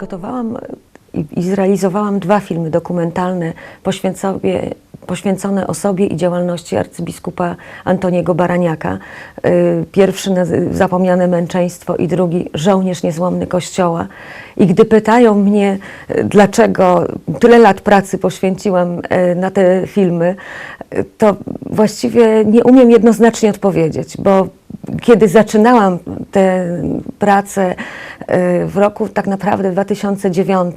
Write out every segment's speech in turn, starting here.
Przygotowałam i, i zrealizowałam dwa filmy dokumentalne poświęcone, poświęcone osobie i działalności arcybiskupa Antoniego Baraniaka. Y, Pierwszy Zapomniane męczeństwo i drugi Żołnierz niezłomny Kościoła. I gdy pytają mnie, y, dlaczego tyle lat pracy poświęciłam y, na te filmy, to właściwie nie umiem jednoznacznie odpowiedzieć, bo kiedy zaczynałam tę pracę w roku tak naprawdę 2009,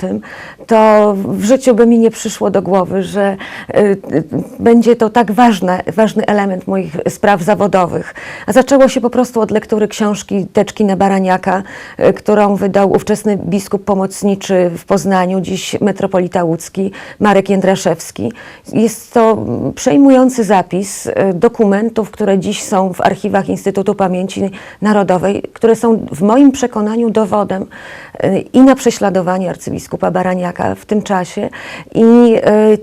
to w życiu by mi nie przyszło do głowy, że y, y, będzie to tak ważne, ważny element moich spraw zawodowych. A zaczęło się po prostu od lektury książki Teczki na Baraniaka, y, którą wydał ówczesny biskup pomocniczy w Poznaniu, dziś metropolita łódzki, Marek Jędraszewski. Jest to przejmujący zapis y, dokumentów, które dziś są w archiwach Instytutu Pamięci Narodowej, które są w moim przekonaniu dowodem y, i na prześladowanie arcybiskupa Baraniaka w tym czasie. I y,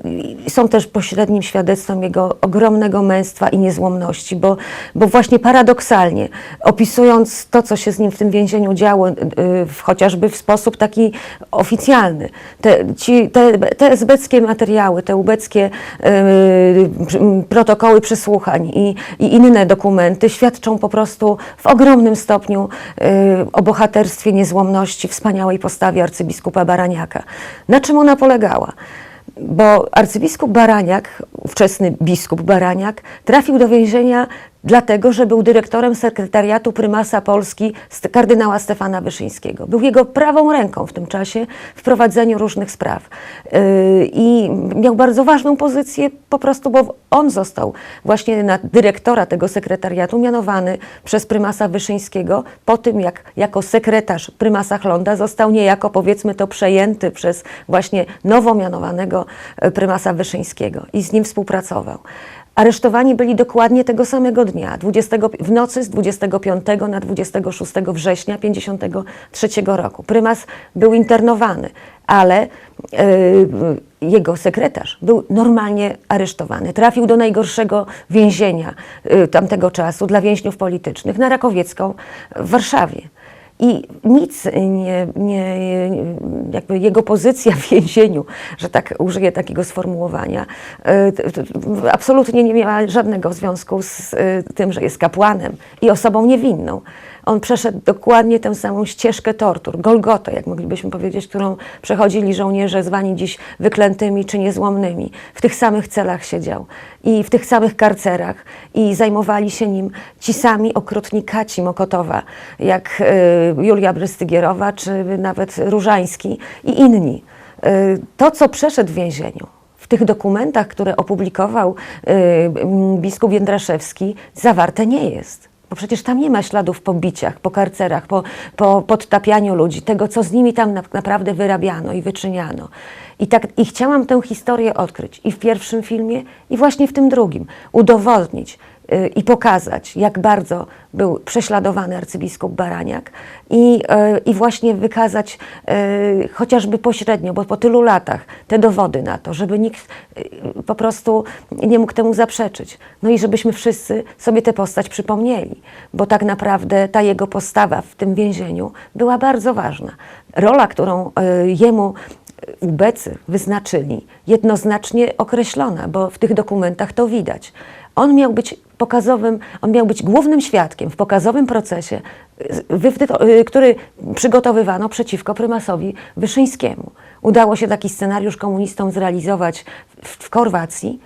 i są też pośrednim świadectwem jego ogromnego męstwa i niezłomności, bo, bo właśnie paradoksalnie, opisując to, co się z nim w tym więzieniu działo, y, chociażby w sposób taki oficjalny, te, ci, te, te materiały, te ubeckie protokoły przesłuchań i, i inne dokumenty świadczą po prostu w ogromnym stopniu o bohaterstwie, niezłomności, wspaniałej postawie arcybiskupa Baraniaka. Na czym ona polegała? Bo arcybiskup Baraniak, ówczesny biskup Baraniak, trafił do więzienia dlatego, że był dyrektorem sekretariatu prymasa Polski kardynała Stefana Wyszyńskiego. Był jego prawą ręką w tym czasie w prowadzeniu różnych spraw. Yy, I miał bardzo ważną pozycję po prostu, bo on został właśnie na dyrektora tego sekretariatu mianowany przez prymasa Wyszyńskiego po tym, jak jako sekretarz prymasa Chlonda został niejako powiedzmy to przejęty przez właśnie nowo mianowanego e, prymasa Wyszyńskiego i z nim współpracował. Aresztowani byli dokładnie tego samego dnia, 20, w nocy z 25 na 26 września 1953 roku. Prymas był internowany, ale e, jego sekretarz był normalnie aresztowany. Trafił do najgorszego więzienia e, tamtego czasu dla więźniów politycznych na Rakowiecką w Warszawie. I nic nie, nie, jakby jego pozycja w więzieniu, że tak użyję takiego sformułowania, t- absolutnie nie miała żadnego związku z e, tym, że jest kapłanem i osobą niewinną. On przeszedł dokładnie tę samą ścieżkę tortur, Golgotę, jak moglibyśmy powiedzieć, którą przechodzili żołnierze zwani dziś wyklętymi czy niezłomnymi. W tych samych celach siedział i w tych samych karcerach i zajmowali się nim ci sami okrutni kaci Mokotowa, jak y, Julia Brystygierowa czy nawet Różański i inni. Y, to, co przeszedł w więzieniu, w tych dokumentach, które opublikował y, m, biskup Jędraszewski, zawarte nie jest. Bo przecież tam nie ma śladów po biciach, po karcerach, po, po podtapianiu ludzi, tego, co z nimi tam na, naprawdę wyrabiano i wyczyniano. I, tak, I chciałam tę historię odkryć i w pierwszym filmie, i właśnie w tym drugim. Udowodnić i pokazać, jak bardzo był prześladowany arcybiskup Baraniak i, y, i właśnie wykazać y, chociażby pośrednio, bo po tylu latach, te dowody na to, żeby nikt y, po prostu nie mógł temu zaprzeczyć. No i żebyśmy wszyscy sobie tę postać przypomnieli, bo tak naprawdę ta jego postawa w tym więzieniu była bardzo ważna. Rola, którą y, jemu ubecy wyznaczyli, jednoznacznie określona, bo w tych dokumentach to widać. On miał być pokazowym, on miał być głównym świadkiem w pokazowym procesie, który przygotowywano przeciwko prymasowi Wyszyńskiemu. Udało się taki scenariusz komunistom zrealizować w Chorwacji,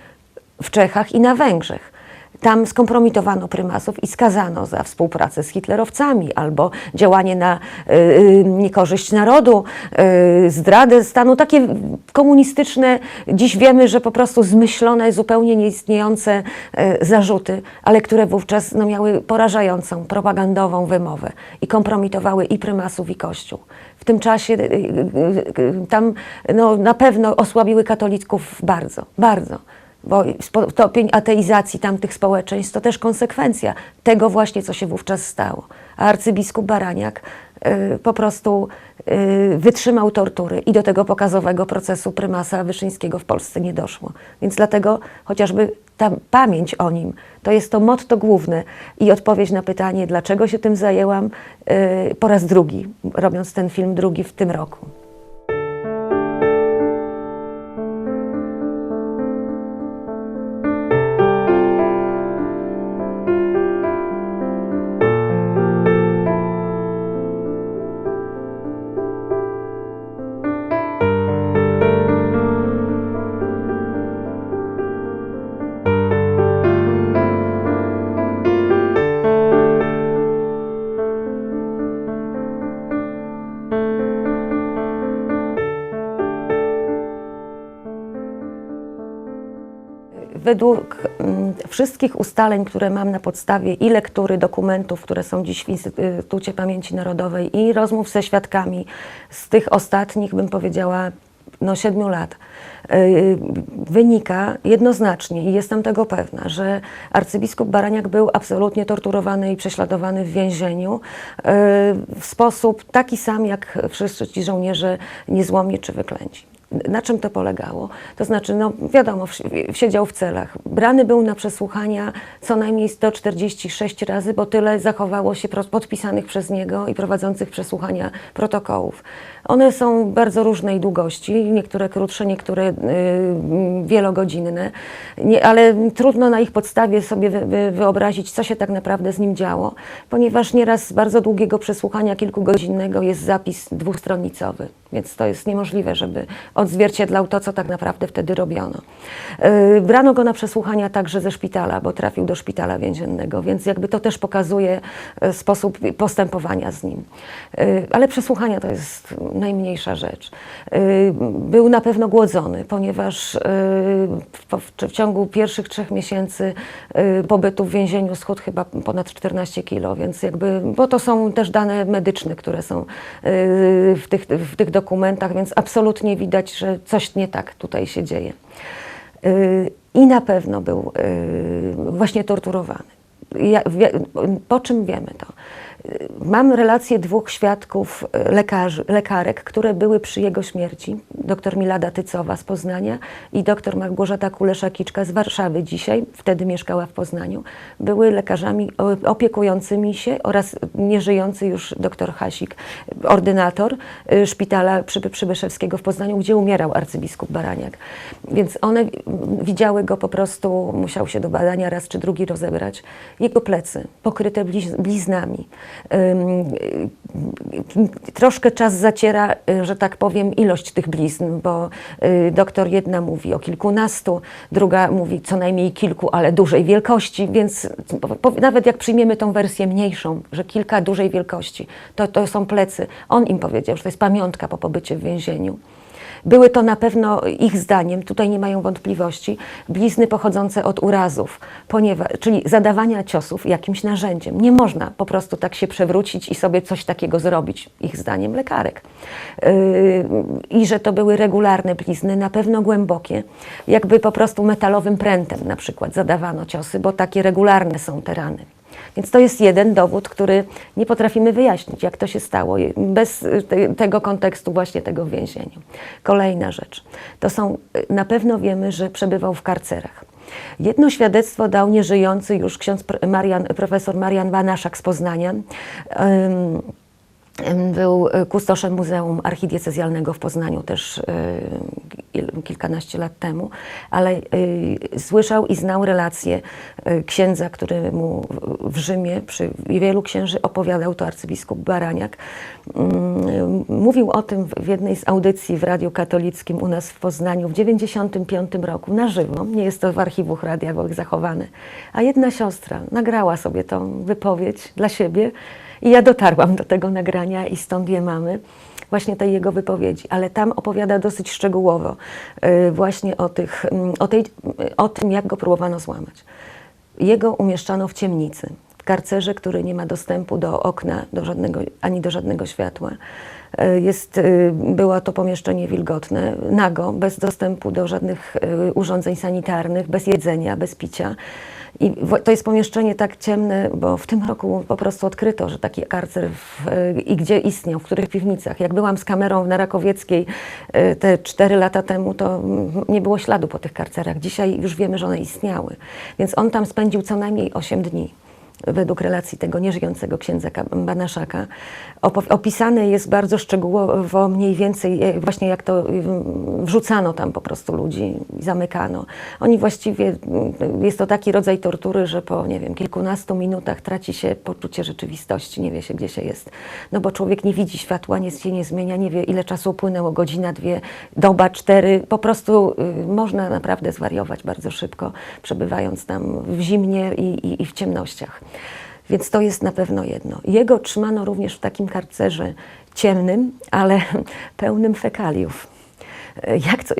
w Czechach i na Węgrzech. Tam skompromitowano prymasów i skazano za współpracę z hitlerowcami albo działanie na y, y, niekorzyść narodu, y, zdradę stanu. Takie komunistyczne, dziś wiemy, że po prostu zmyślone, zupełnie nieistniejące y, zarzuty, ale które wówczas no, miały porażającą propagandową wymowę i kompromitowały i prymasów, i Kościół. W tym czasie y, y, y, tam no, na pewno osłabiły katolików bardzo, bardzo bo stopień ateizacji tamtych społeczeństw to też konsekwencja tego właśnie, co się wówczas stało. A arcybiskup Baraniak y, po prostu y, wytrzymał tortury i do tego pokazowego procesu prymasa Wyszyńskiego w Polsce nie doszło. Więc dlatego chociażby ta pamięć o nim to jest to motto główne i odpowiedź na pytanie, dlaczego się tym zajęłam y, po raz drugi, robiąc ten film drugi w tym roku. Według mm, wszystkich ustaleń, które mam na podstawie i lektury dokumentów, które są dziś w Instytucie Pamięci Narodowej i rozmów ze świadkami z tych ostatnich, bym powiedziała, no siedmiu lat, yy, wynika jednoznacznie i jestem tego pewna, że arcybiskup Baraniak był absolutnie torturowany i prześladowany w więzieniu yy, w sposób taki sam jak wszyscy ci żołnierze niezłomni czy wyklęci. Na czym to polegało? To znaczy, no wiadomo, siedział w celach. Brany był na przesłuchania co najmniej 146 razy, bo tyle zachowało się podpisanych przez niego i prowadzących przesłuchania protokołów. One są bardzo różnej długości, niektóre krótsze, niektóre y, wielogodzinne, nie, ale trudno na ich podstawie sobie wy, wy, wyobrazić, co się tak naprawdę z nim działo, ponieważ nieraz z bardzo długiego przesłuchania kilkugodzinnego jest zapis dwustronnicowy, więc to jest niemożliwe, żeby odzwierciedlał to, co tak naprawdę wtedy robiono. Yy, Brano go na przesłuchania także ze szpitala, bo trafił do szpitala więziennego, więc jakby to też pokazuje e, sposób postępowania z nim. Ale przesłuchania to jest najmniejsza rzecz. Yy, Był na pewno głodzony, ponieważ yy, w, ciągu pierwszych trzech miesięcy yy, pobytu w więzieniu schudł chyba ponad 14 kilo, więc jakby, bo to są też dane medyczne, które są w tych, w tych dokumentach, więc absolutnie widać, że coś nie tak tutaj się dzieje. I na pewno był właśnie torturowany. Ja, po czym wiemy to? Mam relację dwóch świadków, yy, lekarzy, lekarek, które były przy jego śmierci. Doktor Milada Tycowa z Poznania i doktor Małgorzata Kulesza-Kiczka z Warszawy dzisiaj, wtedy mieszkała w Poznaniu. Były lekarzami opiekującymi się oraz nieżyjący już doktor Hasik, ordynator y, szpitala przy, Przybyszewskiego w Poznaniu, gdzie umierał arcybiskup Baraniak. Więc one widziały go po prostu, musiał się do badania raz czy drugi rozebrać. Jego plecy pokryte bliz, bliznami. Troszkę czas zaciera, y, że tak powiem, ilość tych blizn, bo y, doktor jedna mówi o kilkunastu, druga mówi co najmniej kilku, ale dużej wielkości, więc nawet jak przyjmiemy tą wersję mniejszą, że kilka dużej wielkości, to, to są plecy. On im powiedział, że to jest pamiątka po pobycie w więzieniu. Były to na pewno ich zdaniem, tutaj nie mają wątpliwości, blizny pochodzące od urazów, ponieważ, czyli zadawania ciosów jakimś narzędziem. Nie można po prostu tak się przewrócić i sobie coś takiego zrobić, ich zdaniem lekarek. Yy, I że to były regularne blizny, na pewno głębokie, jakby po prostu metalowym prętem na przykład zadawano ciosy, bo takie regularne są te rany. Więc to jest jeden dowód, który nie potrafimy wyjaśnić, jak to się stało, bez y, te, tego kontekstu właśnie tego w więzieniu. Kolejna rzecz. To są, y, na pewno wiemy, że przebywał w karcerach. Jedno świadectwo dał nieżyjący już ksiądz Marian, profesor Marian Banaszak z Poznania. Był y, kustoszem Muzeum Archidiecezjalnego w Poznaniu też kil- kilkanaście lat temu, ale y, słyszał i znał relacje księdza, który mu w- Rzymie przy wielu księży opowiadał, to arcybiskup Baraniak. Ym, Mówił o tym w- jednej z audycji w Radiu Katolickim u nas w Poznaniu w 1995 roku na żywo. Nie jest to w archiwach radiowych zachowane. A jedna siostra nagrała sobie tą wypowiedź dla siebie i ja dotarłam do tego nagrania i stąd je mamy, właśnie tej jego wypowiedzi. Ale tam opowiada dosyć szczegółowo y, właśnie o, tych, mm, o, tej, o tym, jak go próbowano złamać. Jego umieszczano w ciemnicy, karcerze, który nie ma dostępu do okna do żadnego, ani do żadnego światła. Y, Jest, y, było to pomieszczenie wilgotne, nago, bez dostępu do żadnych y, urządzeń sanitarnych, bez jedzenia, bez picia. I to jest pomieszczenie tak ciemne, bo w tym roku po prostu odkryto, że taki karcer w, i gdzie istniał, w których piwnicach. Jak byłam z kamerą na Rakowieckiej y, te cztery lata temu, to nie było śladu po tych karcerach. Dzisiaj już wiemy, że one istniały. Więc on tam spędził co najmniej 8 dni według relacji tego nieżyjącego księdza Ka- Banaszaka. Opisane jest bardzo szczegółowo mniej więcej e, właśnie jak to mm, wrzucano tam po prostu ludzi zamykano. Oni właściwie, mm, jest to taki rodzaj tortury, że po nie wiem, kilkunastu minutach traci się poczucie rzeczywistości, nie wie się gdzie się jest. No bo człowiek nie widzi światła, nic się nie zmienia, nie wie ile czasu upłynęło, godzina, dwie, doba, cztery. Po prostu y, można naprawdę zwariować bardzo szybko, przebywając tam w zimnie i, i, i w ciemnościach. Więc to jest na pewno jedno. Jego trzymano również w takim karcerze ciemnym, ale pełnym fekaliów. E, Jak to,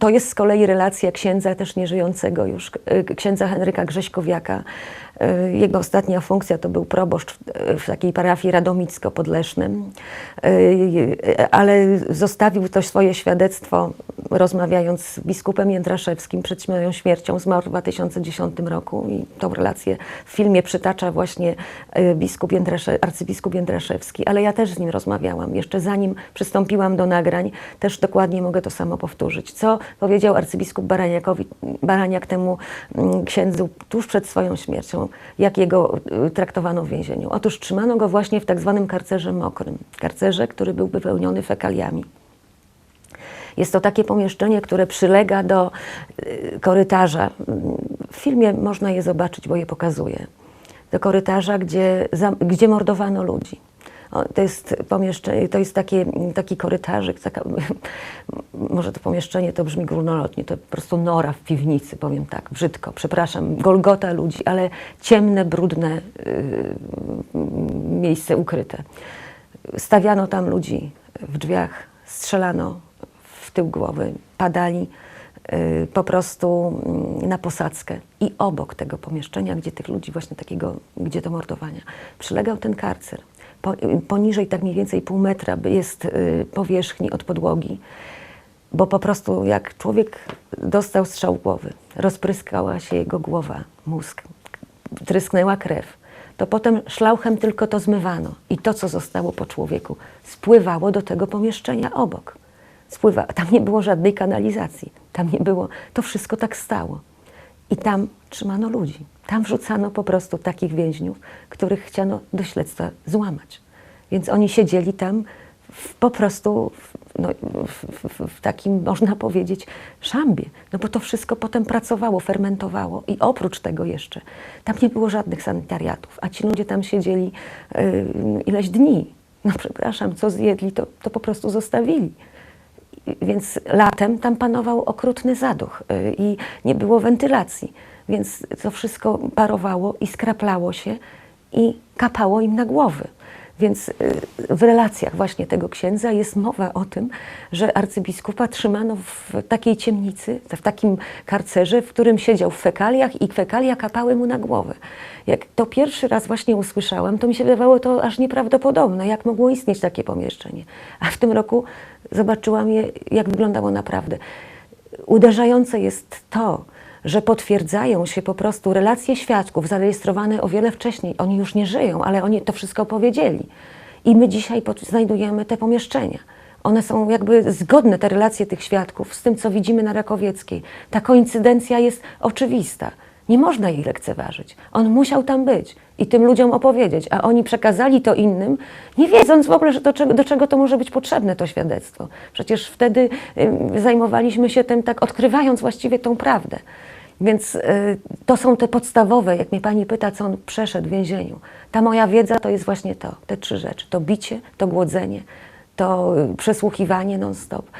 to jest z kolei relacja księdza też nieżyjącego już, e, księdza Henryka Grześkowiaka. E, Jego ostatnia funkcja to był proboszcz w, takiej parafii Radomicko-Podlesznym, E, ale zostawił to swoje świadectwo rozmawiając z biskupem Jędraszewskim przed moją śmiercią. Zmarł w 2010 roku i tą relację w filmie przytacza właśnie e, biskup Jędrasze, arcybiskup Jędraszewski, ale ja też z nim rozmawiałam. Jeszcze zanim przystąpiłam do nagrań, też dokładnie mogę to samo powtórzyć. Co powiedział arcybiskup Baraniakowi, Baraniak temu mm, księdzu tuż przed swoją śmiercią, jak jego y, traktowano w więzieniu. Otóż trzymano go właśnie w tak zwanym karcerze mokrym. Karcerze, który był wypełniony fekaliami. Jest to takie pomieszczenie, które przylega do y, korytarza. W filmie można je zobaczyć, bo je pokazuję. Do korytarza, gdzie, gdzie mordowano ludzi. To jest pomieszczenie, to jest takie, taki korytarzyk, taka, może to pomieszczenie to brzmi górnolotnie, to po prostu nora w piwnicy, powiem tak, brzydko, przepraszam, golgota ludzi, ale ciemne, brudne y, miejsce ukryte. Stawiano tam ludzi w drzwiach, strzelano w tył głowy, padali y, po prostu mm, na posadzkę. I obok tego pomieszczenia, gdzie tych ludzi właśnie takiego, gdzie do mordowania, przylegał ten karcer. Po, poniżej tak mniej więcej pół metra jest y, powierzchni od podłogi, bo po prostu jak człowiek dostał strzał głowy, rozpryskała się jego głowa, mózg, trysknęła krew, to potem szlauchem tylko to zmywano i to, co zostało po człowieku, spływało do tego pomieszczenia obok. Spływa. Tam nie było żadnej kanalizacji, tam nie było, to wszystko tak stało. I tam trzymano ludzi. Tam wrzucano po prostu takich więźniów, których chciano do śledztwa złamać. Więc oni siedzieli tam w, po prostu w, no, w, w, takim, można powiedzieć, szambie. No bo to wszystko potem pracowało, fermentowało. I oprócz tego jeszcze, tam nie było żadnych sanitariatów, a ci ludzie tam siedzieli y, ileś dni. No przepraszam, co zjedli, to, to po prostu zostawili. Więc latem tam panował okrutny zaduch y, i nie było wentylacji. Więc to wszystko parowało i skraplało się i kapało im na głowy. Więc y, w relacjach właśnie tego księdza jest mowa o tym, że arcybiskupa trzymano w takiej ciemnicy, w takim karcerze, w którym siedział w fekaliach i fekalia kapały mu na głowę. Jak to pierwszy raz właśnie usłyszałam, to mi się wydawało to aż nieprawdopodobne, jak mogło istnieć takie pomieszczenie. A w tym roku zobaczyłam je, jak wyglądało naprawdę. Uderzające jest to, że potwierdzają się po prostu relacje świadków zarejestrowane o wiele wcześniej. Oni już nie żyją, ale oni to wszystko powiedzieli. I my dzisiaj znajdujemy te pomieszczenia. One są jakby zgodne, te relacje tych świadków, z tym, co widzimy na Rakowieckiej. Ta koincydencja jest oczywista. Nie można jej lekceważyć. On musiał tam być i tym ludziom opowiedzieć, a oni przekazali to innym, nie wiedząc w ogóle, że do, czego, do czego to może być potrzebne, to świadectwo. Przecież wtedy ym, zajmowaliśmy się tym tak, odkrywając właściwie tą prawdę. Więc y, to są te podstawowe, jak mnie pani pyta, co on przeszedł w więzieniu. Ta moja wiedza to jest właśnie to, te trzy rzeczy. To bicie, to głodzenie, to y, przesłuchiwanie non-stop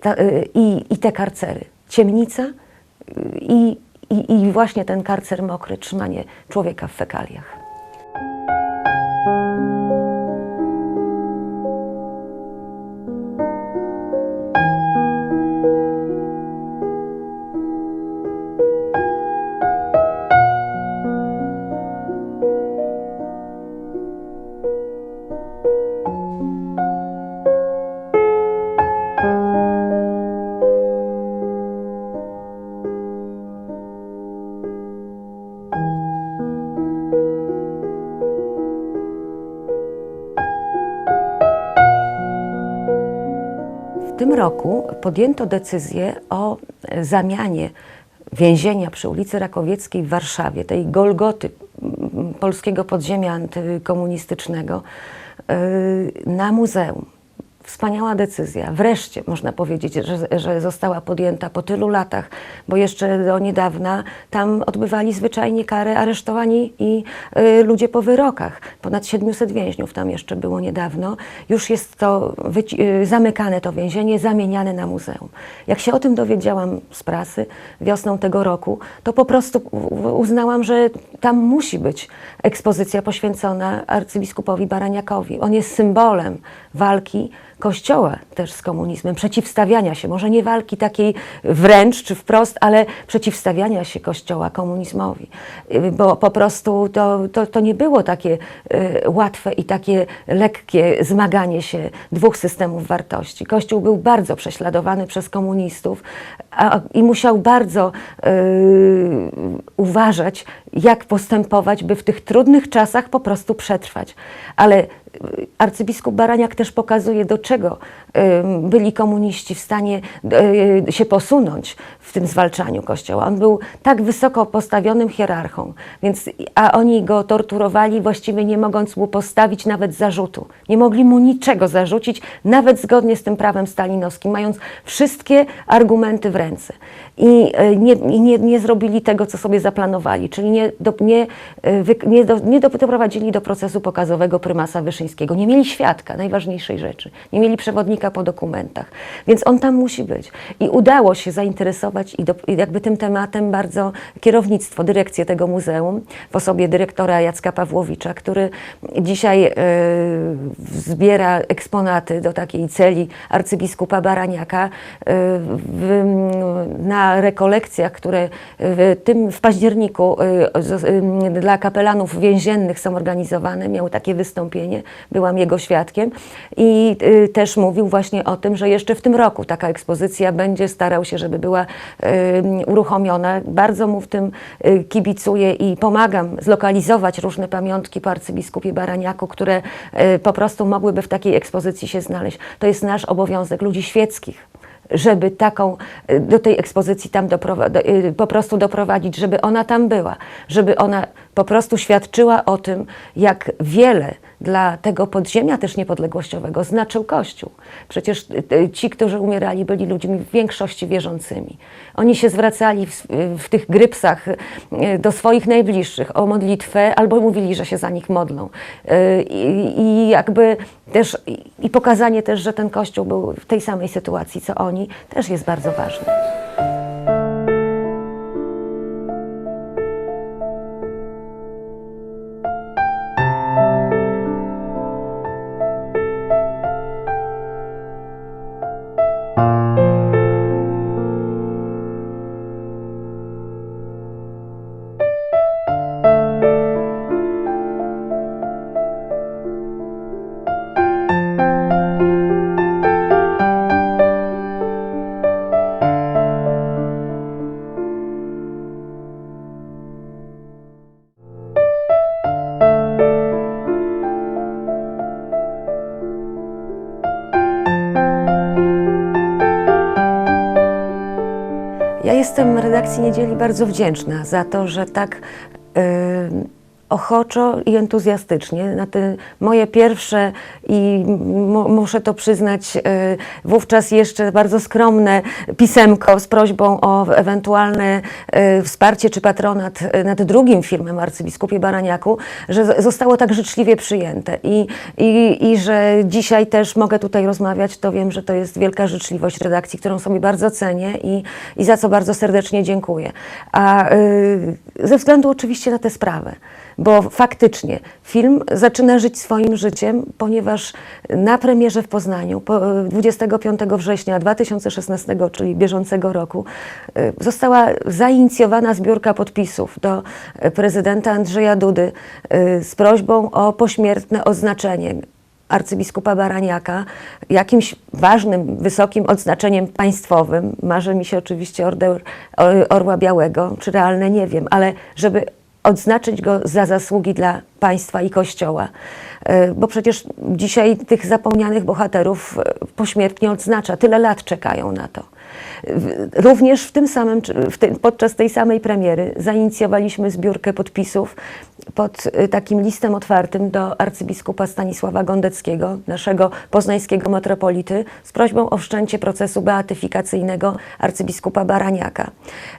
ta, y, i, i te karcery. Ciemnica i, i, i właśnie ten karcer mokry, trzymanie człowieka w fekaliach. Podjęto decyzję o e, zamianie więzienia przy ulicy Rakowieckiej w Warszawie, tej Golgoty polskiego podziemia antykomunistycznego, e, na muzeum. Wspaniała decyzja. Wreszcie można powiedzieć, że, że została podjęta po tylu latach, bo jeszcze do niedawna tam odbywali zwyczajnie karę aresztowani i y, ludzie po wyrokach. Ponad 700 więźniów tam jeszcze było niedawno. Już jest to y, zamykane to więzienie, zamieniane na muzeum. Jak się o tym dowiedziałam z prasy wiosną tego roku, to po prostu uznałam, że tam musi być ekspozycja poświęcona arcybiskupowi Baraniakowi. On jest symbolem walki, Kościoła też z komunizmem, przeciwstawiania się, może nie walki takiej wręcz czy wprost, ale przeciwstawiania się Kościoła komunizmowi. Y, Bo po prostu to, to, to nie było takie y, łatwe i takie lekkie zmaganie się dwóch systemów wartości. Kościół był bardzo prześladowany przez komunistów a, i musiał bardzo y, uważać, jak postępować, by w tych trudnych czasach po prostu przetrwać. Ale arcybiskup Baraniak też pokazuje, do czego y, byli komuniści w stanie y, się posunąć w tym zwalczaniu Kościoła. On był tak wysoko postawionym hierarchą, więc, a oni go torturowali, właściwie nie mogąc mu postawić nawet zarzutu. Nie mogli mu niczego zarzucić, nawet zgodnie z tym prawem stalinowskim, mając wszystkie argumenty w ręce. I y, nie, nie, nie zrobili tego, co sobie zaplanowali, czyli nie, do, nie, wy, nie, do, nie doprowadzili do procesu pokazowego prymasa Wyszyńskiego. Nie mieli świadka, najważniejszej rzeczy. Nie mieli przewodnika po dokumentach. Więc on tam musi być. I udało się zainteresować i, do, i jakby tym tematem bardzo kierownictwo, dyrekcję tego muzeum w osobie dyrektora Jacka Pawłowicza, który dzisiaj y, zbiera eksponaty do takiej celi arcybiskupa Baraniaka y, w, na rekolekcjach, które w, tym w październiku y, y, dla kapelanów więziennych są organizowane. Miał takie wystąpienie, byłam jego świadkiem i y, też mówił właśnie o tym, że jeszcze w tym roku taka ekspozycja będzie starał się, żeby była y, uruchomiona. Bardzo mu w tym y, kibicuję i pomagam zlokalizować różne pamiątki po arcybiskupie Baraniaku, które y, po prostu mogłyby w takiej ekspozycji się znaleźć. To jest nasz obowiązek ludzi świeckich żeby taką, do tej ekspozycji tam do, po prostu doprowadzić, żeby ona tam była, żeby ona po prostu świadczyła o tym, jak wiele dla tego podziemia też niepodległościowego znaczył Kościół. Przecież y, y, ci, którzy umierali, byli ludźmi w większości wierzącymi. Oni się zwracali w, w tych grypsach y, do swoich najbliższych o modlitwę albo mówili, że się za nich modlą. Y, I, i jakby też i pokazanie też, że ten Kościół był w tej samej sytuacji co oni, też jest bardzo ważne. Redakcji Niedzieli bardzo wdzięczna za to, że tak y, ochoczo i entuzjastycznie. Na te moje pierwsze i mu- muszę to przyznać, y, wówczas jeszcze bardzo skromne pisemko z prośbą o ewentualne y, wsparcie czy patronat y, nad drugim filmem arcybiskupie Baraniaku, że zostało tak życzliwie przyjęte. I, i, i że dzisiaj też mogę tutaj rozmawiać, to wiem, że to jest wielka życzliwość redakcji, którą sobie bardzo cenię i, i za co bardzo serdecznie dziękuję. A ze względu oczywiście na tę sprawę, bo faktycznie film zaczyna żyć swoim życiem, ponieważ na premierze w Poznaniu po, y, 25 września 2016, czyli bieżącego roku, y, została zainicjowana zbiórka podpisów do y, prezydenta Andrzeja Dudy z prośbą o pośmiertne odznaczenie arcybiskupa Baraniaka jakimś ważnym, wysokim odznaczeniem państwowym. Marzy mi się oczywiście Orła Białego, czy realne nie wiem, ale żeby odznaczyć go za zasługi dla państwa i Kościoła. E, Bo przecież dzisiaj tych zapomnianych bohaterów e, pośmiertnie odznacza. Tyle lat czekają na to. Również w tym samym, w podczas tej samej premiery zainicjowaliśmy zbiórkę podpisów pod y, takim listem otwartym do arcybiskupa Stanisława Gondeckiego, naszego poznańskiego metropolity, z prośbą o wszczęcie procesu beatyfikacyjnego arcybiskupa Baraniaka.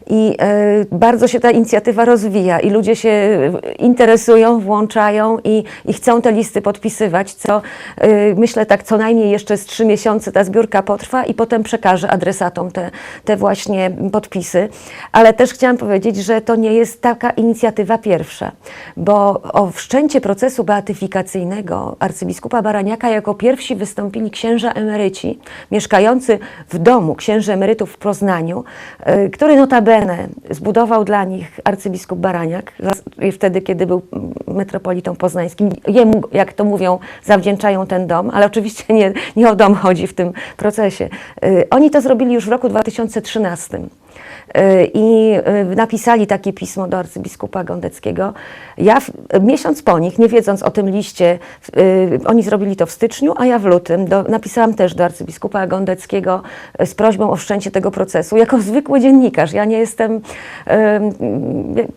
I y, bardzo się ta inicjatywa rozwija i ludzie się y, interesują, włączają i, i chcą te listy podpisywać, co y, myślę tak co najmniej jeszcze z trzy miesiące ta zbiórka potrwa i potem przekażę adresatom te, te właśnie podpisy, ale też chciałam powiedzieć, że to nie jest taka inicjatywa pierwsza, bo o wszczęcie procesu beatyfikacyjnego arcybiskupa Baraniaka jako pierwsi wystąpili księża emeryci, mieszkający w domu księży emerytów w Poznaniu, y, który notabene zbudował dla nich arcybiskup Baraniak, wtedy, kiedy był metropolitą poznańskim. Jemu, jak to mówią, zawdzięczają ten dom, ale oczywiście nie, nie o dom chodzi w tym procesie. Y, Oni to zrobili już w roku 2013. Y, I y, napisali takie pismo do arcybiskupa Gondeckiego. Ja w, miesiąc po nich, nie wiedząc o tym liście, y, oni zrobili to w styczniu, a ja w lutym do, napisałam też do arcybiskupa Gondeckiego z prośbą o wszczęcie tego procesu. Jako zwykły dziennikarz, ja nie jestem,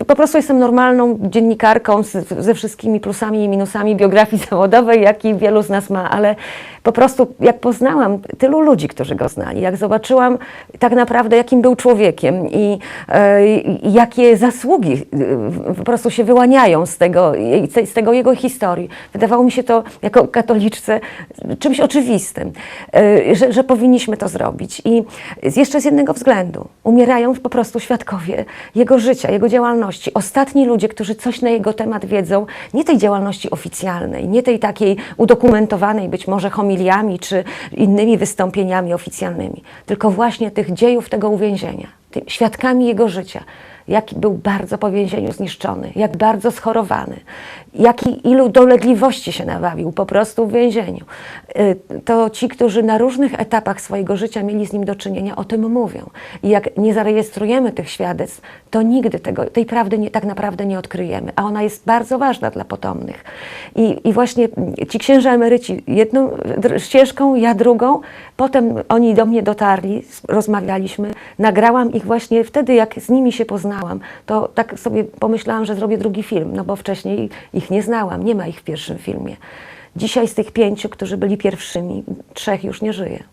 po prostu jestem normalną dziennikarką z, ze wszystkimi plusami i minusami biografii zawodowej, jaki wielu z nas ma, ale po prostu jak poznałam tylu ludzi, którzy go znali, jak zobaczyłam tak naprawdę, jakim był człowiekiem i, e, jakie zasługi e, po prostu się wyłaniają z tego, z tego jego historii. Wydawało mi się to jako katoliczce czymś oczywistym, e, że, że powinniśmy to zrobić. I jeszcze z jednego względu. Umierają po prostu świadkowie jego życia, jego działalności. Ostatni ludzie, którzy coś na jego temat wiedzą, nie tej działalności oficjalnej, nie tej takiej udokumentowanej być może homiliami czy innymi wystąpieniami oficjalnymi, tylko właśnie tych dziejów tego uwięzienia, świadkami jego życia. Jak był bardzo po więzieniu zniszczony, jak bardzo schorowany, jaki, ilu dolegliwości się nabawił po prostu w więzieniu. Y, To ci, którzy na różnych etapach swojego życia mieli z nim do czynienia, o tym mówią. I jak nie zarejestrujemy tych świadectw, to nigdy tego, tej prawdy nie, tak naprawdę nie odkryjemy, a ona jest bardzo ważna dla potomnych. I, i właśnie ci księża emeryci jedną ścieżką, ja drugą, potem oni do mnie dotarli, rozmawialiśmy, nagrałam ich właśnie wtedy, jak z nimi się poznałam, to tak sobie pomyślałam, że zrobię drugi film, no bo wcześniej ich nie znałam, nie ma ich w pierwszym filmie. Dzisiaj z tych pięciu, którzy byli pierwszymi, trzech już nie żyje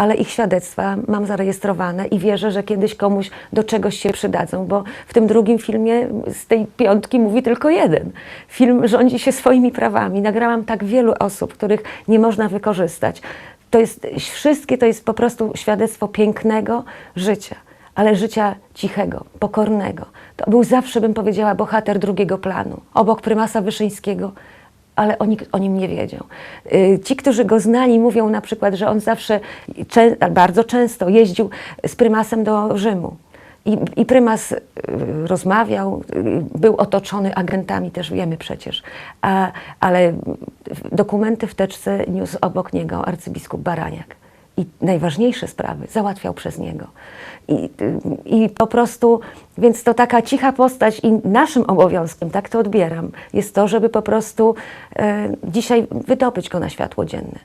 ale ich świadectwa mam zarejestrowane i wierzę, że kiedyś komuś do czegoś się przydadzą, bo w tym drugim filmie z tej piątki mówi tylko jeden. Film rządzi się swoimi prawami. Nagrałam tak wielu osób, których nie można wykorzystać. To jest, wszystkie to jest po prostu świadectwo pięknego życia, ale życia cichego, pokornego. To był zawsze, bym powiedziała, bohater drugiego planu, obok prymasa Wyszyńskiego, ale o, nik- o nim nie wiedział. Y, Ci, którzy go znali, mówią na przykład, że on zawsze, czę, bardzo często jeździł z prymasem do Rzymu. I, I prymas y, rozmawiał, y, był otoczony agentami, też wiemy przecież. A, ale dokumenty w teczce niósł obok niego arcybiskup Baraniak. I najważniejsze sprawy załatwiał przez niego. I, I po prostu, więc to taka cicha postać i naszym obowiązkiem, tak to odbieram, jest to, żeby po prostu e, dzisiaj wydobyć go na światło dzienne.